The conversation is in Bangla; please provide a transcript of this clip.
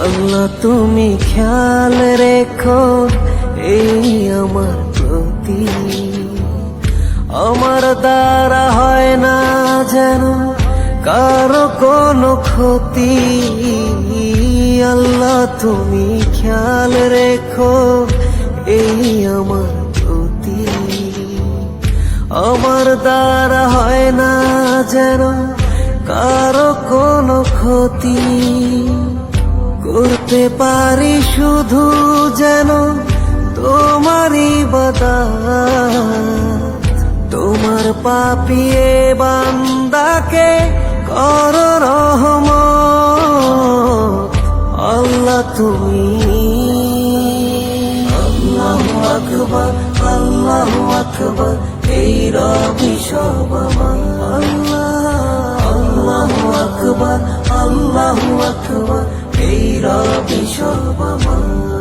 আল্লাহ, তুমি খেয়াল রেখো, এই আমার প্রতি। আমার দ্বারা হয় না যেন কারও কোনো ক্ষতি। আল্লাহ, তুমি খেয়াল রেখো, এই আমার প্রতি। আমার দ্বারা হয় না যেন কারও কোনো ক্ষতি। করতে পারি শুধু যেন তোমারই বদা তোমার পাপিয়ে বান্দাকে কর রহম আল্লাহ তুমি। আল্লাহ আকবর আল্লাহ আকবর, এই রবি আল্লাহ আল্লাহ আকবর আল্লাহ আকবর এই রবি সব আমার